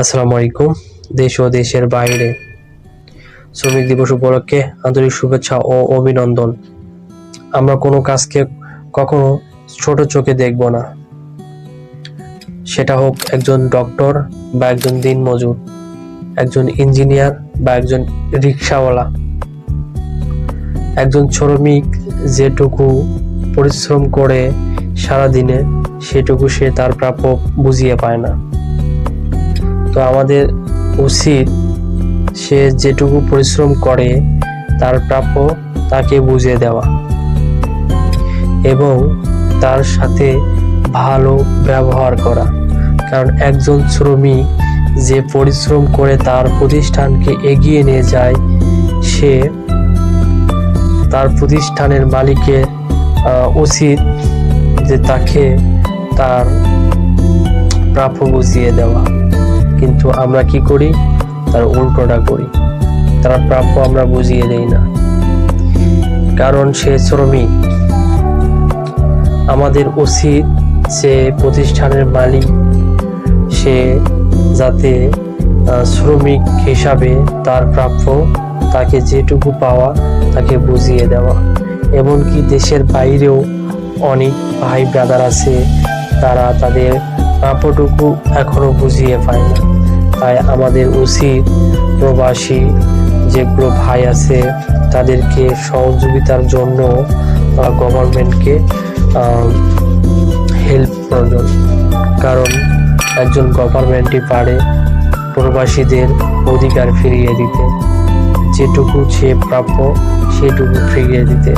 আসসালামু আলাইকুম, দেশ ও দেশের বাইরে। শ্রমিক দিবস উপলক্ষে আন্তরিক শুভেচ্ছা ও অভিনন্দন। আমরা কোনো কাজকে কখনো ছোট চোখে দেখব না। সেটা হোক একজন ডক্টর বা একজন দিনমজুর, একজন ইঞ্জিনিয়ার বা একজন রিক্সাওয়ালা, একজন শ্রমিক যেটুকু পরিশ্রম করে সারাদিনে, সেটুকু সে তার প্রাপ্য বুঝিয়ে পায় না। তো আমাদের উচিত সে যেটুকু পরিশ্রম করে তার প্রাপ্য তাকে বুঝিয়ে দেওয়া এবং তার সাথে ভালো ব্যবহার করা। কারণ একজন শ্রমিক যে পরিশ্রম করে তার প্রতিষ্ঠানকে এগিয়ে নিয়ে যায়, সে তার প্রতিষ্ঠানের মালিকের উচিত যে তাকে তার প্রাপ্য বুঝিয়ে দেওয়া। কিন্তু আমরা কি করি? তার উল্টোটা করি। তার প্রাপ্য আমরা বুঝিয়ে দেই না। কারণ সে শ্রমিক। আমাদের উচিত যে প্রতিষ্ঠানের মালিক, সে যাতে শ্রমিক হিসাবে তার প্রাপ্য, তাকে যেটুকু পাওয়া, তাকে বুঝিয়ে দেওয়া। এমনকি দেশের বাইরেও অনেক ভাই ব্রাদার আছে, তারা তাদের প্রাপ্যটুকু এখনও বুঝিয়ে পায় না। তাই আমাদের উচিত প্রবাসী যেগুলো ভাই আছে, তাদেরকে সহযোগিতার জন্য গভর্নমেন্টকে হেল্প প্রয়োজন। কারণ একজন গভর্নমেন্টই পারে প্রবাসীদের অধিকার ফিরিয়ে দিতে। যেটুকু সে প্রাপ্য, সেটুকু ফিরিয়ে দিতে।